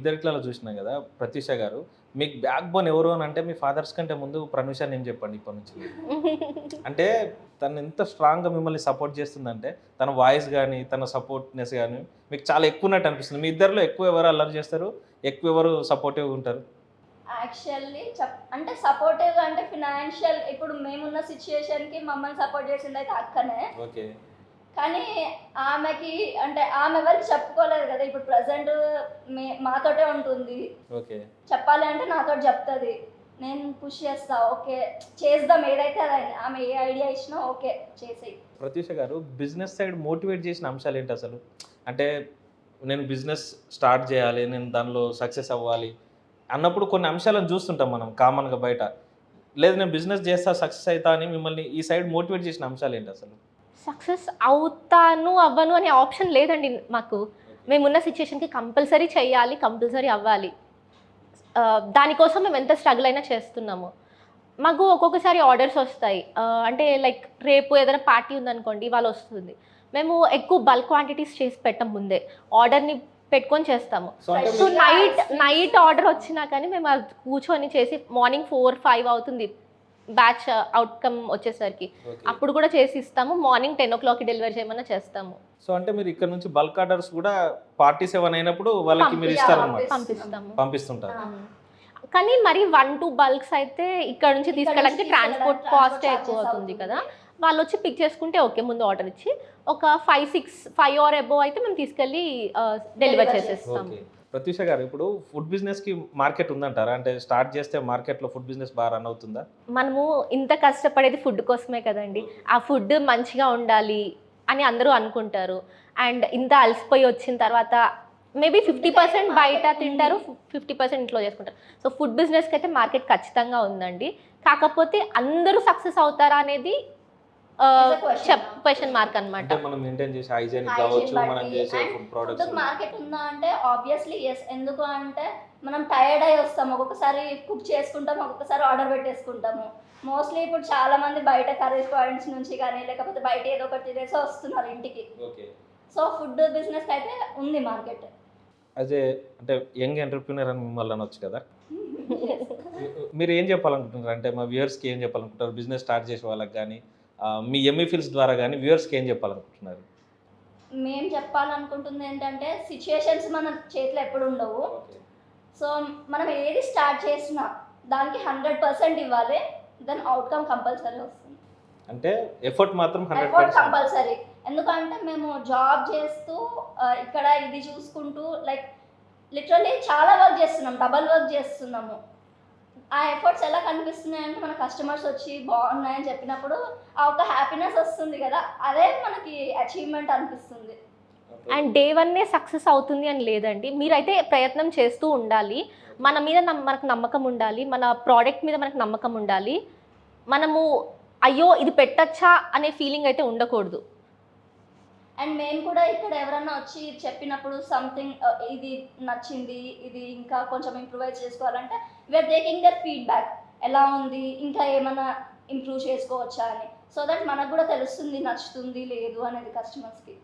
ఇద్దరిట్లలో చూసినాం కదా ప్రత్యూష గారు. మీకు బ్యాక్ బోన్ ఎవరు అని అంటే మీ ఫాదర్స్ కంటే ముందు ప్రనుష నేను చెప్పండి ఇప్పటి నుంచి? అంటే తను ఎంత స్ట్రాంగ్గా మిమ్మల్ని సపోర్ట్ చేస్తుందంటే తన వాయిస్ కానీ తన సపోర్ట్నెస్ కానీ మీకు చాలా ఎక్కువ ఉన్నట్టు అనిపిస్తుంది. మీ ఇద్దరిలో ఎక్కువ ఎవరు అల్లరి చేస్తారు? ఎక్కువ ఎవరు సపోర్టివ్గా ఉంటారు? యాక్చువల్లీ చెప్ అంటే సపోర్టివ్ అంటే ఫినాన్షియల్ ఇప్పుడు మేమున్న సిచ్యుయేషన్కి మమ్మల్ని సపోర్ట్ చేసింది అయితే అక్కనే. ఓకే. కానీ ఆమెకి అంటే ఆమె ఎవరికి చెప్పుకోలేదు కదా ఇప్పుడు ప్రజెంట్ మే మాతోటే ఉంటుంది. ఓకే. చెప్పాలి అంటే నాతో చెప్తుంది. నేను పుష్ చేస్తా ఓకే. చేద్దాం ఏదైతే అదైంది ఆమె ఏ ఐడియా ఇచ్చినా ఓకే చేసేయి. ప్రత్యూష గారు బిజినెస్ సైడ్ మోటివేట్ చేసిన అంశాలు ఏంటి అసలు? అంటే నేను బిజినెస్ స్టార్ట్ చేయాలి నేను దానిలో సక్సెస్ అవ్వాలి అన్నప్పుడు కొన్ని అంశాలను చూస్తుంటాం మనం కామన్గా బయట. లేదు నేను బిజినెస్ చేస్తా సక్సెస్ అవుతా అని మిమ్మల్ని ఈ సైడ్ మోటివేట్ చేసిన అంశాలు ఏంటి అసలు? సక్సెస్ అవుతాను అవ్వను అనే ఆప్షన్ లేదండి మాకు. మేమున్న సిచ్యుయేషన్కి కంపల్సరీ చేయాలి కంపల్సరీ అవ్వాలి. దానికోసం మేము ఎంత స్ట్రగుల్ అయినా చేస్తున్నాము. మాకు ఒక్కొక్కసారి ఆర్డర్స్ వస్తాయి. అంటే లైక్ రేపు ఏదైనా పార్టీ ఉందనుకోండి ఇవాళ వస్తుంది. మేము ఎక్కువ బల్క్ క్వాంటిటీస్ చేసి పెట్టం ముందే. ఆర్డర్ని పెట్టుకొని చేస్తాము. సో నైట్ నైట్ ఆర్డర్ వచ్చినా కానీ మేము అది కూర్చొని చేసి మార్నింగ్ ఫోర్ ఫైవ్ అవుతుంది. బ్యాచ్ అవుట్కమ్ వచ్చేసరికి. Okay. అప్పుడు కూడా చేసి ఇస్తాము మార్నింగ్ టెన్ ఓ క్లాక్కి డెలివరీ చేయమన్నా చేస్తాము. సో అంటే మీరు ఇక్కడ నుంచి బల్క్ ఆర్డర్స్ కూడా పార్టీస్ ఏమైనా అయినప్పుడు వాళ్ళకి మీరు ఇస్తారన్నమాట. పంపిస్తాము. పంపిస్తుంటారు. కానీ మరి వన్ టూ బల్క్స్ అయితే ఇక్కడ నుంచి తీసుకెళ్ళడానికి ట్రాన్స్పోర్ట్ కాస్ట్ ఎక్కువ అవుతుంది కదా. వాళ్ళు వచ్చి పిక్ చేసుకుంటే ఓకే ముందు ఆర్డర్ ఇచ్చి. ఒక five six five or above అయితే మేము తీసుకెళ్ళి డెలివర్ Deliver చేసేస్తాము. ప్రత్యూష గారు ఇప్పుడు ఫుడ్ బిజినెస్కి మార్కెట్ ఉందంటారా? అంటే స్టార్ట్ చేస్తే మార్కెట్లో ఫుడ్ బిజినెస్ బాగా రన్ అవుతుందా? మనము ఇంత కష్టపడేది ఫుడ్ కోసమే కదండి. ఆ ఫుడ్ మంచిగా ఉండాలి అని అందరూ అనుకుంటారు. అండ్ ఇంత అలసిపోయి వచ్చిన తర్వాత మేబీ ఫిఫ్టీ పర్సెంట్ బయట తింటారు ఫిఫ్టీ పర్సెంట్ ఇంట్లో చేసుకుంటారు. సో ఫుడ్ బిజినెస్కి అయితే మార్కెట్ ఖచ్చితంగా ఉందండి. కాకపోతే అందరూ సక్సెస్ అవుతారా అనేది క్వశ్చన్ మార్క్ అనమాట అంటే మనం మెయింటైన్ చేసే హైజీనిక్ కావచ్చు మనం చేసే ఫుడ్ ప్రొడక్ట్స్ మార్కెట్ ఉందా అంటే ఆబ్వియస్లీ ఎస్ ఎందుకు అంటే మనం టైర్డ్ అయి వస్తాం. ఒక్కొక్కసారి కుక్ చేసుకుంటాం ఒక్కొక్కసారి ఆర్డర్ పెట్టేసుకుంటాము. మోస్ట్లీ ఇప్పుడు చాలా మంది బయట కర్రీస్ పాయింట్స్ నుంచి కానీ లేకపోతే బయట ఏదో ఒకటి తినేసి వస్తున్నారు ఇంటికి. ఓకే. సో ఫుడ్ బిజినెస్ అయితే ఉంది మార్కెట్ అదే అంటే యంగ్ ఎంటర్ప్రినర్ అని మిమ్మల్ని అనొచ్చు కదా? మీరు ఏం చెప్పాలనుకుంటున్నారు? అంటే మా వ్యూవర్స్కి ఏం చెప్పాలనుకుంటారు బిజినెస్ స్టార్ట్ చేసే వాళ్ళకి కానీ మీ ఎంఈ ఫీల్స్ ద్వారా కానీ వ్యూవర్స్కి ఏం చెప్పాలనుకుంటున్నారు? మేము చెప్పాలనుకుంటుంది ఏంటంటే సిచ్యుయేషన్స్ మన చేతిలో ఎప్పుడు ఉండవు. సో మనం ఏది స్టార్ట్ చేసినా దానికి హండ్రెడ్ పర్సెంట్ ఇవ్వాలి. దెన్ అవుట్కమ్ కంపల్సరీ వస్తుంది. అంటే ఎఫర్ట్ మాత్రం ఎఫర్ట్ కంపల్సరీ ఎందుకంటే మేము జాబ్ చేస్తూ ఇక్కడ ఇది చూసుకుంటూ లైక్ లిటరల్లీ చాలా వర్క్ చేస్తున్నాం. డబల్ వర్క్ చేస్తున్నాము. ఆ ఎఫర్ట్స్ ఎలా కనిపిస్తున్నాయి అంటే మన కస్టమర్స్ వచ్చి బాగున్నాయని చెప్పినప్పుడు ఆ ఒక హ్యాపీనెస్ వస్తుంది కదా అదే మనకి అచీవ్మెంట్ అనిపిస్తుంది. అండ్ డే వన్నే సక్సెస్ అవుతుంది అని లేదండి. మీరైతే ప్రయత్నం చేస్తూ ఉండాలి. మన మీద మనకు నమ్మకం ఉండాలి. మన ప్రోడక్ట్ మీద మనకు నమ్మకం ఉండాలి. మనము అయ్యో ఇది పెట్టచ్చా అనే ఫీలింగ్ అయితే ఉండకూడదు. అండ్ మేము కూడా ఇక్కడ ఎవరన్నా వచ్చి చెప్పినప్పుడు సంథింగ్ ఇది నచ్చింది ఇది ఇంకా కొంచెం ఇంప్రూవైజ్ చేసుకోవాలంటే వీఆర్ టేకింగ్ దర్ ఫీడ్బ్యాక్ ఎలా ఉంది? ఇంకా ఏమైనా ఇంప్రూవ్ చేసుకోవచ్చా అని. సో దట్ మనకు కూడా తెలుస్తుంది నచ్చుతుంది లేదు అనేది కస్టమర్స్కి